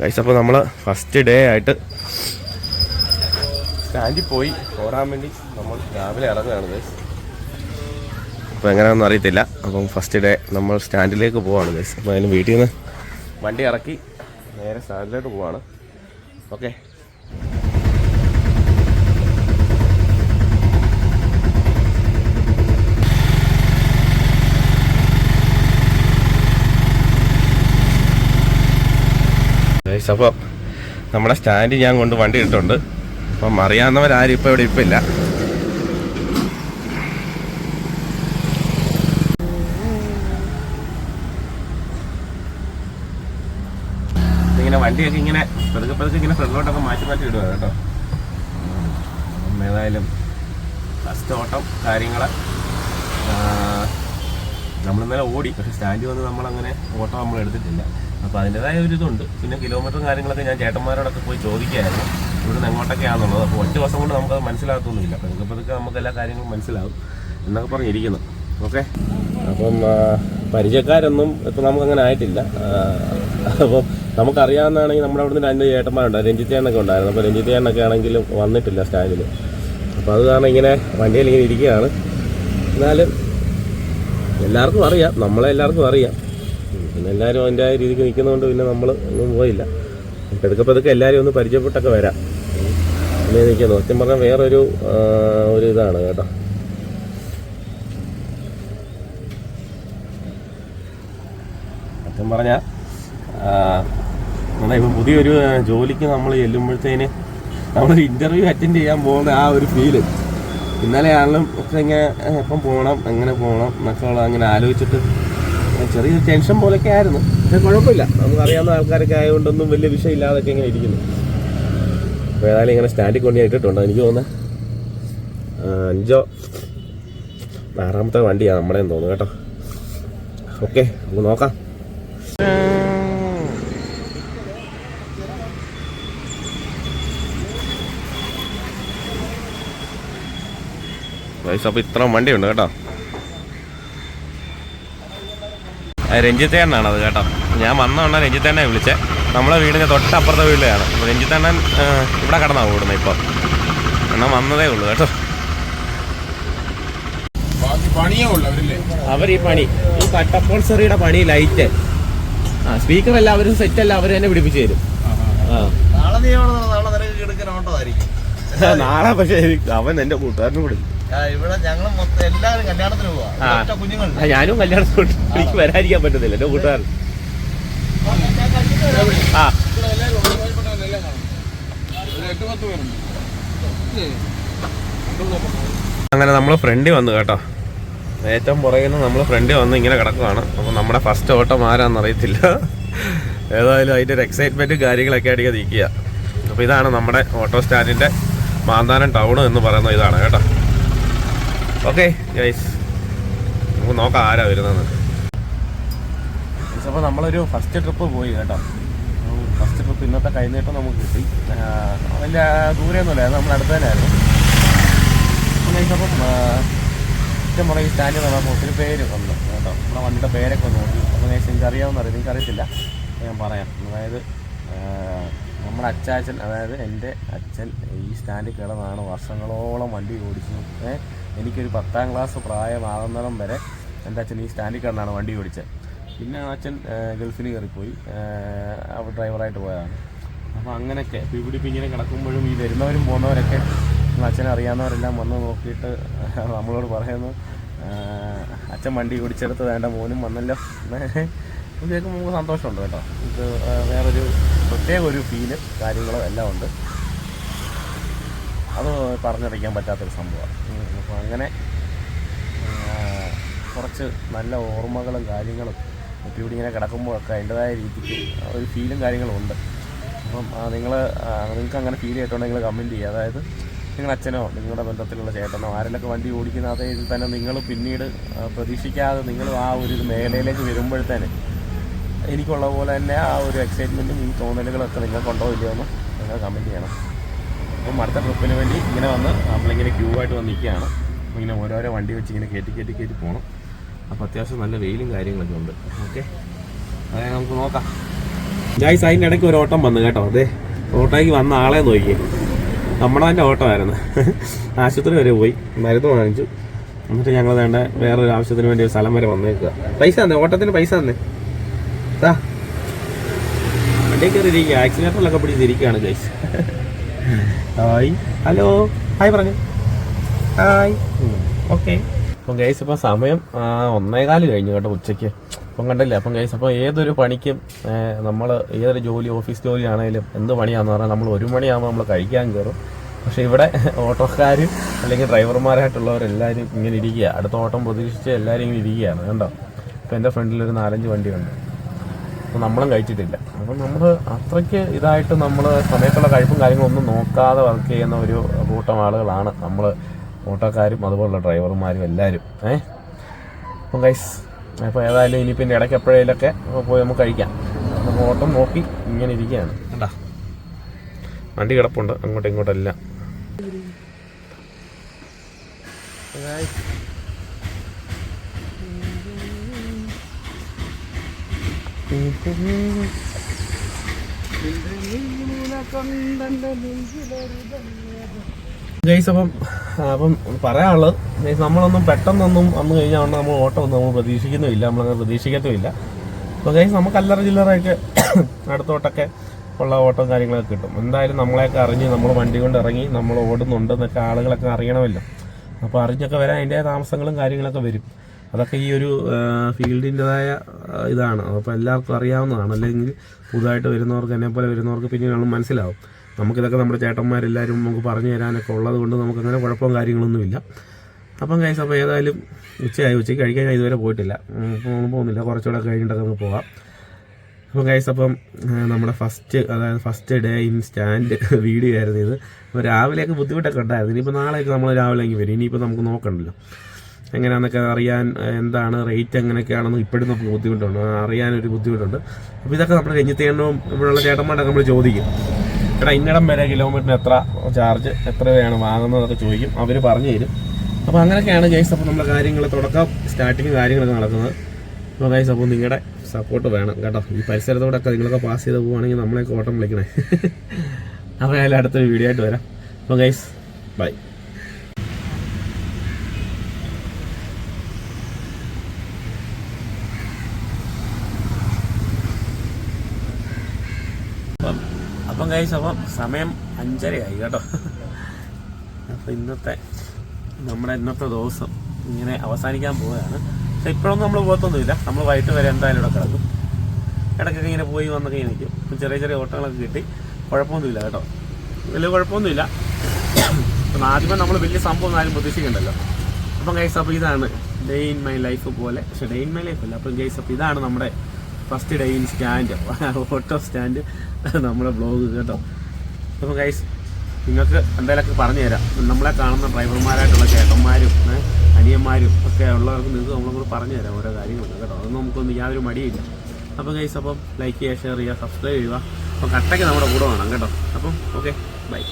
Guys അപ്പോൾ നമ്മൾ first day ആയിട്ട് സ്റ്റാൻഡിൽ പോയി. ഓടാൻ വേണ്ടി നമ്മൾ രാവിലെ ഇറങ്ങുകയാണ് ഗൈസ് അപ്പോൾ എങ്ങനെയാണെന്ന് അറിയത്തില്ല. അപ്പം ഫസ്റ്റ് ഡേ നമ്മൾ സ്റ്റാൻഡിലേക്ക് പോവാണ് ഗൈസ് അപ്പോൾ അതിന് വീട്ടിൽ നിന്ന് വണ്ടി ഇറക്കി നേരെ സ്റ്റാൻഡിലോട്ട് പോവാണ്. ഓക്കെ ഗൈസ് അപ്പോൾ നമ്മുടെ സ്റ്റാൻഡിൽ ഞാൻ കൊണ്ട് വണ്ടി ഇട്ടുണ്ട് അപ്പം അറിയാവുന്നവരാരും ഇപ്പോൾ ഇവിടെ ഇപ്പം ഇല്ല. ഇങ്ങനെ വണ്ടിയൊക്കെ ഇങ്ങനെ പതുക്കെ പതുക്കെ ഇങ്ങനെ ഫ്രണ്ടിലോട്ടൊക്കെ മാറ്റി മാറ്റി ഇടുക കേട്ടോ. ഏതായാലും ഫസ്റ്റ് ഓട്ടം കാര്യങ്ങൾ നമ്മൾ ഇന്നലെ ഓടി പക്ഷെ സ്റ്റാൻഡിൽ വന്ന് നമ്മളങ്ങനെ ഓട്ടം നമ്മൾ എടുത്തിട്ടില്ല. അപ്പോൾ അതിന്റെതായ ഒരു ഇതുണ്ട്. പിന്നെ കിലോമീറ്ററും കാര്യങ്ങളൊക്കെ ഞാൻ ചേട്ടന്മാരോടൊക്കെ പോയി ചോദിക്കുകയായിരുന്നു. ഇവിടുന്ന് എങ്ങോട്ടൊക്കെയാണെന്നുള്ളത് അപ്പോൾ ഒറ്റ ദിവസം കൊണ്ട് നമുക്കത് മനസ്സിലാകത്തൊന്നുമില്ല. പതുക്കെ പതുക്കെ നമുക്ക് എല്ലാ കാര്യങ്ങളും മനസ്സിലാവും എന്നൊക്കെ പറഞ്ഞിരിക്കുന്നു. ഓക്കെ? അപ്പം പരിചയക്കാരൊന്നും ഇപ്പം നമുക്കങ്ങനെ ആയിട്ടില്ല. അപ്പം നമുക്കറിയാവുന്നതാണെങ്കിൽ നമ്മുടെ അവിടുന്ന് രണ്ട് ചേട്ടന്മാരുണ്ട്. ചേട്ടനൊക്കെ ഉണ്ടായിരുന്നു. അപ്പോൾ രഞ്ജിത്ത് ചേട്ടനൊക്കെ ആണെങ്കിലും വന്നിട്ടില്ല സ്റ്റാൻഡിൽ അപ്പോൾ അത് കാരണം ഇങ്ങനെ വണ്ടിയിൽ ഇങ്ങനെ ഇരിക്കുകയാണ്. എന്നാലും എല്ലാവർക്കും അറിയാം. നമ്മളെ എല്ലാവർക്കും അറിയാം. പിന്നെ എല്ലാവരും അതിന്റെ ആ രീതിക്ക് നിൽക്കുന്നതുകൊണ്ട് പിന്നെ നമ്മൾ ഒന്നും പോയില്ല. പതുക്കെ പതുക്കെ എല്ലാവരും ഒന്ന് പരിചയപ്പെട്ടൊക്കെ വരാം. പിന്നെ നിൽക്കുന്നു സത്യം പറഞ്ഞാൽ വേറൊരു ഒരു ഇതാണ് കേട്ടോ. സത്യം പറഞ്ഞാൽ ഇപ്പം പുതിയൊരു ജോലിക്ക് നമ്മൾ ചെല്ലുമ്പോഴത്തേന് നമ്മളൊരു ഇന്റർവ്യൂ അറ്റൻഡ് ചെയ്യാൻ പോകുന്ന ആ ഒരു ഫീൽ ഇന്നലെ ആണെങ്കിലും ഒക്കെ ഇങ്ങനെ എപ്പം പോകണം എങ്ങനെ പോകണം എന്നൊക്കെ ഉള്ള അങ്ങനെ ആലോചിച്ചിട്ട് ചെറിയൊരു ടെൻഷൻ പോലൊക്കെ ആയിരുന്നു. പക്ഷെ കുഴപ്പമില്ല. നമുക്ക് അറിയാവുന്ന ആൾക്കാരൊക്കെ ആയതുകൊണ്ടൊന്നും വലിയ വിഷയമില്ലാതൊക്കെ ഇങ്ങനെ ഇരിക്കുന്നു. അപ്പോൾ ഏതായാലും ഇങ്ങനെ സ്റ്റാൻഡിൽ കൊണ്ട് ഇട്ടിട്ടുണ്ട് എനിക്ക് തോന്നുന്നത് അഞ്ചോ ആറാമത്തെ വണ്ടിയാണ് നമ്മുടെ തോന്നുന്നു കേട്ടോ. ഓക്കെ നമുക്ക് നോക്കാം. പൈസ അപ്പോൾ ഇത്ര വണ്ടിയുണ്ട് കേട്ടോ. രഞ്ജിത്തേണ്ണാണ് അത് കേട്ടോ. ഞാൻ വന്നോണ്ടാണ് രഞ്ജിത്തേണ്ണെ വിളിച്ചേ. നമ്മളെ വീടിന്റെ തൊട്ടപ്പുറത്തെ വീട്ടിലാണ് അപ്പോൾ രഞ്ജിത്തേണ്ണൻ ഇവിടെ കടന്നാണ് ഓടുന്നത് ഇപ്പോൾ എണ്ണം വന്നതേ ഉള്ളൂ കേട്ടോ. ബാക്കി പണിയേ ഉള്ളു അവർ ഈ പണി. ഈ കട്ടപ്പോൾസറിയുടെ പണി ലൈറ്റ്. ആ സ്പീക്കർ എല്ലാവരും അവർ സെറ്റ് അല്ല അവർ തന്നെ പിടിപ്പിച്ചു തരും. ആ. നാളെ പക്ഷെ അവൻ എന്റെ കൂട്ടുകാരനും കൂടി ഇവിടെ ഞങ്ങൾ മൊത്തം എല്ലാവരും കല്യാണത്തിന് പോവാ. കുഞ്ഞുങ്ങളുണ്ട്. ഞാനും കല്യാണത്തോട്ട് എനിക്ക് വരാതിരിക്കാൻ പറ്റുന്നില്ല എന്റെ കൂട്ടുകാരൻ. ആ. അങ്ങനെ നമ്മൾ ഫ്രണ്ടിൽ വന്നു കേട്ടോ. ഏറ്റവും പുറകിൽ നിന്ന് നമ്മൾ ഫ്രണ്ടിൽ വന്ന് ഇങ്ങനെ കിടക്കുവാണ്. അപ്പോൾ നമ്മുടെ ഫസ്റ്റ് ഓട്ടം ആരാന്ന് അറിയത്തില്ല. ഏതായാലും അതിന്റെ ഒരു എക്സൈറ്റ്മെന്റും കാര്യങ്ങളൊക്കെ ആയിട്ട് നിൽക്കുക. അപ്പോൾ ഇതാണ് നമ്മുടെ ഓട്ടോ സ്റ്റാൻഡിന്റെ മാന്താനം ടൗൺ എന്ന് പറയുന്ന ഇതാണ് കേട്ടോ. ഓക്കെ ഗൈസ് നമുക്ക് നോക്കാം ആരാ വരുന്നത് അപ്പോൾ നമ്മളൊരു ഫസ്റ്റ് ട്രിപ്പ് പോയി കേട്ടോ. ഫസ്റ്റ് ട്രിപ്പ് ഇന്നത്തെ കൈനീട്ടം നമുക്ക് കിട്ടി. വലിയ ദൂരെയൊന്നുമില്ലായിരുന്നു നമ്മൾ അടുത്ത് തന്നെയായിരുന്നു. അപ്പം മുറ ഈ സ്റ്റാൻഡിൽ നമുക്ക് ഒത്തിരി പേര് വന്നു കേട്ടോ. നമ്മുടെ വണ്ടിയുടെ പേരൊക്കെ നോക്കി. അപ്പോൾ ഗൈസ് എനിക്ക് അറിയാവുന്ന അറിയാം. എനിക്കറിയത്തില്ല. ഞാൻ പറയാം. അതായത് നമ്മുടെ അച്ചാച്ചൻ അതായത് എന്റെ അച്ഛൻ ഈ സ്റ്റാൻഡിൽ കിടന്നാണ് വർഷങ്ങളോളം വണ്ടി ഓടിച്ചു ഏ, എനിക്കൊരു പത്താം ക്ലാസ് പ്രായമാകുന്നിടം വരെ എന്റെ അച്ഛൻ ഈ സ്റ്റാൻഡിൽ കണ്ടാണ് വണ്ടി ഓടിച്ചത്. പിന്നെ അച്ഛൻ ഗൾഫിന് കയറിപ്പോയി. ഡ്രൈവറായിട്ട് പോയതാണ്. അപ്പോൾ അങ്ങനെയൊക്കെ ഇപ്പം ഇങ്ങനെ കിടക്കുമ്പോഴും ഈ വരുന്നവരും പോകുന്നവരൊക്കെ അച്ഛനെ അറിയാവുന്നവരെല്ലാം വന്ന് നോക്കിയിട്ട് നമ്മളോട് പറയുന്നു അച്ഛൻ വണ്ടി ഓടിച്ചെടുത്ത് വേണ്ട മോനും വന്നല്ലോ. കേൾക്കുമ്പോൾ നമുക്ക് സന്തോഷമുണ്ട് കേട്ടോ. ഇത് വേറൊരു പ്രത്യേക ഒരു ഫീൽ കാര്യങ്ങളും എല്ലാം ഉണ്ട്. അത് പറഞ്ഞറിയിക്കാൻ പറ്റാത്തൊരു സംഭവമാണ്. അപ്പോൾ അങ്ങനെ കുറച്ച് നല്ല ഓർമ്മകളും കാര്യങ്ങളും ഇവിടെ ഇങ്ങനെ കിടക്കുമ്പോഴൊക്കെ അതിന്റെതായ രീതിക്ക് ഒരു ഫീലും കാര്യങ്ങളും ഉണ്ട് അപ്പം നിങ്ങൾ നിങ്ങൾക്ക് അങ്ങനെ ഫീൽ ചെയ്തിട്ടുണ്ടെങ്കിൽ കമന്റ് ചെയ്യുക. അതായത് നിങ്ങളുടെ അച്ഛനോ നിങ്ങളുടെ ബന്ധത്തിലുള്ള ചേട്ടനോ ആരെങ്കിലൊക്കെ വണ്ടി ഓടിക്കുന്ന അതേ ഇതിൽ തന്നെ നിങ്ങൾ പിന്നീട് പ്രതീക്ഷിക്കാതെ നിങ്ങൾ ആ ഒരു മേഖലയിലേക്ക് വരുമ്പോഴത്തേന് എനിക്കുള്ള പോലെ തന്നെ ആ ഒരു എക്സൈറ്റ്മെന്റും ഈ തോന്നലുകളൊക്കെ നിങ്ങൾക്കുണ്ടോ ഇല്ലയോ എന്ന് നിങ്ങൾ കമന്റ് ചെയ്യണം. അപ്പം അടുത്ത ട്രിപ്പിന് വേണ്ടി ഇങ്ങനെ വന്ന് നമ്മളിങ്ങനെ ക്യൂ ആയിട്ട് വന്ന് നിൽക്കുകയാണ്. അപ്പോൾ ഇങ്ങനെ ഓരോരോ വണ്ടി വെച്ച് ഇങ്ങനെ കയറ്റി കയറ്റി കയറ്റി പോകണം. അപ്പോൾ അത്യാവശ്യം നല്ല വെയിലും കാര്യങ്ങളൊക്കെ ഉണ്ട്. ഓക്കെ. അതായത് നമുക്ക് നോക്കാം. ജായ്സ് അതിന്റെ ഇടയ്ക്ക് ഒരു ഓട്ടം വന്നു കേട്ടോ. അതെ ഓട്ടോയ്ക്ക് വന്ന ആളെ നോക്കി നമ്മുടെ തന്നെ ഓട്ടമായിരുന്നു. ആശുപത്രി വരെ പോയി. മരുന്ന് വാങ്ങിച്ചു. എന്നിട്ട് ഞങ്ങൾ വേണ്ട വേറൊരു ആവശ്യത്തിന് വേണ്ടി ഒരു സ്ഥലം വരെ വന്നേക്കുക. പൈസ തന്നെ ഓട്ടത്തിന് പൈസ തന്നെ. താ വണ്ടി കയറി ഇരിക്കുക ആക്സിലേറ്ററിലൊക്കെ പിടിച്ചിരിക്കുകയാണ് ഗൈസ് ഹായ്. ഹലോ. ഹായ് പറഞ്ഞു. ഹായ്. ഓക്കെ. അപ്പം ഗൈസ് ഇപ്പം സമയം ഒന്നേകാൽ കഴിഞ്ഞു കേട്ടോ ഉച്ചയ്ക്ക്. അപ്പം കണ്ടില്ല? അപ്പം ഗൈസ് അപ്പം ഏതൊരു പണിക്കും നമ്മൾ ഏതൊരു ജോലി ഓഫീസ് ജോലി ആണെങ്കിലും എന്ത് പണിയാണെന്ന് പറഞ്ഞാൽ നമ്മൾ ഒരു മണിയാകുമ്പോൾ നമ്മൾ കഴിക്കാൻ കയറും. പക്ഷേ ഇവിടെ ഓട്ടോക്കാർ അല്ലെങ്കിൽ ഡ്രൈവർമാരായിട്ടുള്ളവരെല്ലാവരും ഇങ്ങനെ ഇരിക്കുക അടുത്ത ഓട്ടം പ്രതീക്ഷിച്ച് എല്ലാവരും ഇങ്ങനെ ഇരിക്കുകയാണ്. കണ്ടോ? ഇപ്പം എന്റെ ഫ്രണ്ടിൽ ഒരു നാലഞ്ച് വണ്ടിയുണ്ട് അപ്പം നമ്മളും കഴിച്ചിട്ടില്ല. അപ്പം നമ്മൾ അത്രയ്ക്ക് ഇതായിട്ട് നമ്മൾ സമയത്തുള്ള കഴിപ്പും കാര്യങ്ങളൊന്നും നോക്കാതെ വർക്ക് ചെയ്യുന്ന ഒരു കൂട്ടം ആളുകളാണ് നമ്മൾ ഓട്ടോക്കാരും അതുപോലുള്ള ഡ്രൈവർമാരും എല്ലാവരും ഏഹ് അപ്പം കൈസ് അപ്പോൾ ഏതായാലും ഇനി പിന്നെ ഇടയ്ക്ക് എപ്പോഴേലൊക്കെ പോയി നമുക്ക് കഴിക്കാം. അപ്പോൾ ഓട്ടം നോക്കി ഇങ്ങനെ ഇരിക്കുകയാണ്. കണ്ടാ? വണ്ടി കിടപ്പുണ്ട്. അങ്ങോട്ടും ഇങ്ങോട്ടെല്ലാം ഗൈസ് അപ്പം അപ്പം പറയാനുള്ളത് ജയ്സ് നമ്മളൊന്നും പെട്ടെന്നൊന്നും വന്നു കഴിഞ്ഞാൽ നമ്മൾ ഓട്ടം ഒന്നും നമ്മൾ പ്രതീക്ഷിക്കുന്നുമില്ല നമ്മളങ്ങനെ പ്രതീക്ഷിക്കത്തുമില്ല. അപ്പോൾ ജയ്സ് നമുക്ക് അല്ലറ ചില്ലറയൊക്കെ അടുത്തോട്ടൊക്കെ ഉള്ള ഓട്ടം കാര്യങ്ങളൊക്കെ കിട്ടും. എന്തായാലും നമ്മളെയൊക്കെ അറിഞ്ഞ് നമ്മൾ വണ്ടി കൊണ്ട് ഇറങ്ങി നമ്മൾ ഓടുന്നുണ്ടെന്നൊക്കെ ആളുകളൊക്കെ അറിയണമല്ലോ. അപ്പോൾ അറിഞ്ഞൊക്കെ വരാൻ അതിന്റെ താമസങ്ങളും കാര്യങ്ങളൊക്കെ വരും. അതൊക്കെ ഈ ഒരു ഫീൽഡിന്റെതായ ഇതാണ്. അപ്പോൾ എല്ലാവർക്കും അറിയാവുന്നതാണ്. അല്ലെങ്കിൽ പുതുതായിട്ട് വരുന്നവർക്ക് എന്നെ പോലെ വരുന്നവർക്ക് പിന്നീട് മനസ്സിലാവും. നമുക്കിതൊക്കെ നമ്മുടെ ചേട്ടന്മാരെല്ലാവരും നമുക്ക് പറഞ്ഞു തരാനൊക്കെ ഉള്ളത് കൊണ്ട് നമുക്ക് അങ്ങനെ കുഴപ്പവും കാര്യങ്ങളൊന്നുമില്ല. അപ്പം കൈസ് അപ്പോൾ ഏതായാലും ഉച്ചയായി. ഉച്ചയ്ക്ക് കഴിക്കാൻ ഞാൻ ഇതുവരെ പോയിട്ടില്ല. പോകുന്നില്ല. കുറച്ചുകൂടെ കഴിഞ്ഞിട്ടൊക്കെ നമുക്ക് പോകാം അപ്പം കൈസ് അപ്പം നമ്മുടെ ഫസ്റ്റ് അതായത് first day in stand video ആയിരുന്നു ഇത്. അപ്പോൾ രാവിലെയൊക്കെ ബുദ്ധിമുട്ടൊക്കെ ഉണ്ടായിരുന്നു. ഇനിയിപ്പോൾ നാളെയൊക്കെ നമ്മൾ രാവിലെ അങ്ങ് വരും. ഇനിയിപ്പോൾ നമുക്ക് നോക്കണ്ടല്ലോ. എങ്ങനെയാണെന്നൊക്കെ അറിയാൻ എന്താണ് റേറ്റ് എങ്ങനെയൊക്കെയാണെന്ന് ഇപ്പോഴും നമുക്ക് ബുദ്ധിമുട്ടുണ്ട്. അറിയാനൊരു ബുദ്ധിമുട്ടുണ്ട്. അപ്പോൾ ഇതൊക്കെ നമ്മൾ രഞ്ജിത്തേണ്ണവും ഇവിടെയുള്ള ചേട്ടന്മാരൊക്കെ നമ്മൾ ചോദിക്കും. എടാ ഇന്നിടം വരെ കിലോമീറ്ററിന് എത്ര ചാർജ് എത്ര രൂപയാണ് വാങ്ങുന്നതൊക്കെ ചോദിക്കും. അവർ പറഞ്ഞു തരും. അപ്പോൾ അങ്ങനെയൊക്കെയാണ് ഗൈസ് അപ്പോൾ നമ്മുടെ കാര്യങ്ങൾ തുടക്കം സ്റ്റാർട്ടിങ് കാര്യങ്ങളൊക്കെ നടക്കുന്നത്. അപ്പോൾ ഗൈസ് അപ്പോൾ നിങ്ങളുടെ സപ്പോർട്ട് വേണം കേട്ടോ. ഈ പരിസരത്തോടൊക്കെ നിങ്ങളൊക്കെ പാസ് ചെയ്ത് പോവുകയാണെങ്കിൽ നമ്മളെയൊക്കെ ഓട്ടം വിളിക്കണേ. അപ്പോൾ ഞാൻ അടുത്തൊരു വീഡിയോ ആയിട്ട് വരാം. അപ്പോൾ ഗൈസ് ബൈ അപ്പം അപ്പം കഴിച്ച് അപ്പം സമയം അഞ്ചരയായി കേട്ടോ. അപ്പം ഇന്നത്തെ നമ്മുടെ ഇന്നത്തെ ദിവസം ഇങ്ങനെ അവസാനിക്കാൻ പോവുകയാണ്. പക്ഷെ ഇപ്പോഴൊന്നും നമ്മൾ പോകത്തൊന്നുമില്ല. നമ്മൾ വൈകിട്ട് വരെ എന്തായാലും ഇവിടെ കിടക്കും. ഇടയ്ക്കൊക്കെ ഇങ്ങനെ പോയി വന്നൊക്കെ ഇങ്ങനെ നിൽക്കും. അപ്പം ചെറിയ ചെറിയ ഓട്ടങ്ങളൊക്കെ കിട്ടി. കുഴപ്പമൊന്നുമില്ല കേട്ടോ. വലിയ കുഴപ്പമൊന്നുമില്ല. അപ്പം ആദ്യമേ നമ്മൾ വലിയ സംഭവം ആരും പ്രതീക്ഷിക്കണ്ടല്ലോ. അപ്പം ഗൈസ് അപ്പോൾ ഇതാണ് ഡേ ഇൻ മൈ ലൈഫ് പോലെ. പക്ഷെ ഡേ ഇൻ മൈ ലൈഫ് അല്ല. അപ്പം ഗൈസ് അപ്പോൾ ഇതാണ് നമ്മുടെ first day in stand auto stand നമ്മുടെ ബ്ലോഗ് കേട്ടോ. അപ്പോൾ ഗൈസ് നിങ്ങൾക്ക് എന്തെങ്കിലുമൊക്കെ പറഞ്ഞു തരാം നമ്മളെ കാണുന്ന ഡ്രൈവർമാരായിട്ടുള്ള ചേട്ടന്മാരും അനിയന്മാരും ഒക്കെ ഉള്ളവർക്ക് നിങ്ങൾക്ക് നമ്മളെ പറഞ്ഞു തരാം ഓരോ കാര്യങ്ങളും കേട്ടോ. അതൊന്നും നമുക്കൊന്നും യാതൊരു മടിയില്ല. അപ്പോൾ ഗൈസ് അപ്പം ലൈക്ക് ചെയ്യുക ഷെയർ ചെയ്യുക സബ്സ്ക്രൈബ് ചെയ്യുക. അപ്പം കട്ടയ്ക്ക് നമ്മുടെ കൂടെ വേണം കേട്ടോ. അപ്പം ഓക്കെ ബൈ